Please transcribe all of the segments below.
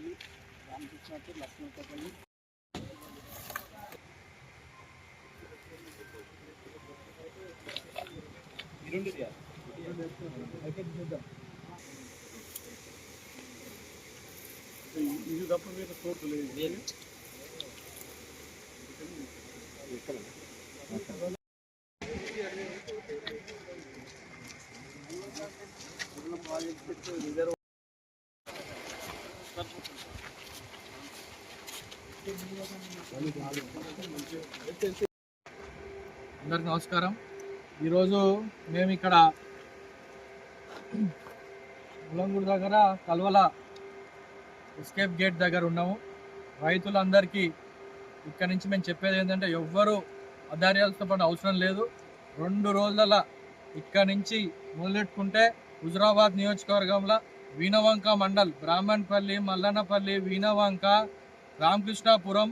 లక్ష్మణపల్లి రామకృష్ణపల్లి లక్ష్మణపల్లి ఇది తప్ప మీద సోర్స్ లేదు ప్రాజెక్ట్ రిజర్వ్ అందరికి నమస్కారం. ఈరోజు మేము ఇక్కడ ములంగూరు దగ్గర కల్వల ఎస్కేప్ గేట్ దగ్గర ఉన్నాము. రైతులందరికీ ఇక్కడ నుంచి మేము చెప్పేది ఏంటంటే ఎవ్వరు అధార్యాలతో పడిన అవసరం లేదు. రెండు రోజుల ఇక్కడ నుంచి మొదలెట్టుకుంటే హుజురాబాద్ నియోజకవర్గంలో వీణవంక మండల్ బ్రాహ్మణపల్లి మల్లన్నపల్లి వీణవంక రామకృష్ణాపురం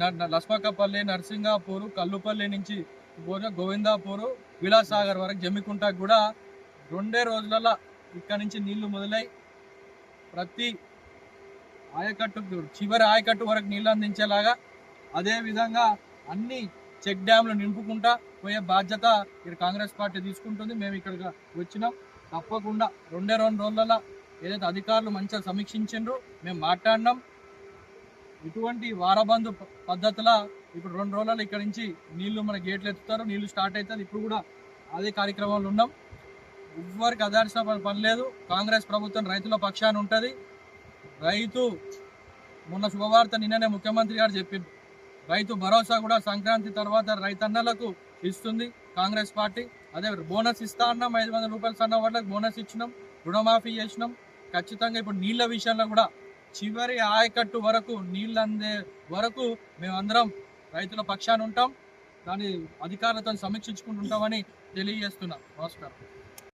న- లస్మకపల్లి నర్సింగాపూర్ కల్లుపల్లి నుంచి గోవిందాపూరు గోవిందాపూర్ విలాసాగర్ వరకు జమ్మికుంటకు కూడా రెండే రోజులలో ఇక్కడ నుంచి నీళ్ళు మొదలై ప్రతి ఆయకట్టు చివరి ఆయకట్టు వరకు నీళ్ళు అందించేలాగా అదేవిధంగా అన్ని చెక్ డ్యాంలు నింపుకుంటా పోయే బాధ్యత ఇక్కడ కాంగ్రెస్ పార్టీ తీసుకుంటుంది. మేము ఇక్కడ వచ్చినాం. తప్పకుండా రెండే రెండు రోజులలో ఏదైతే అధికారులు మంచిగా సమీక్షించిండ్రు మేము మాట్లాడినాం. ఇటువంటి వారబంధు పద్ధతుల పద్ధతిలో ఇప్పుడు రెండు రోజులలో ఇక్కడ నుంచి నీళ్ళు మన గేట్లు ఎత్తుతారు నీళ్ళు స్టార్ట్ అవుతుంది ఇప్పుడు కూడా అదే కార్యక్రమంలో ఉన్నాం. ఎవ్వరికి అదార్చిన పని పని లేదు. కాంగ్రెస్ ప్రభుత్వం రైతుల పక్షాన ఉంటుంది. రైతు మొన్న శుభవార్త నిన్ననే ముఖ్యమంత్రి గారు చెప్పింది రైతు భరోసా కూడా సంక్రాంతి తర్వాత రైతన్నలకు ఇస్తుంది కాంగ్రెస్ పార్టీ. అదే బోనస్ ఇస్తా అన్నాం. ఐదు వందల రూపాయలు సన్న వాళ్ళకి బోనస్ ఇచ్చినాం. రుణమాఫీ చేసినాం. ఖచ్చితంగా ఇప్పుడు నీళ్ళ విషయంలో కూడా చివరి ఆయకట్టు వరకు నీళ్ళు అందే వరకు మేమందరం రైతుల పక్షాన ఉంటాం. దాని అధికారులతో సమీక్షించుకుంటుంటామని తెలియజేస్తున్నాం. నమస్కారం.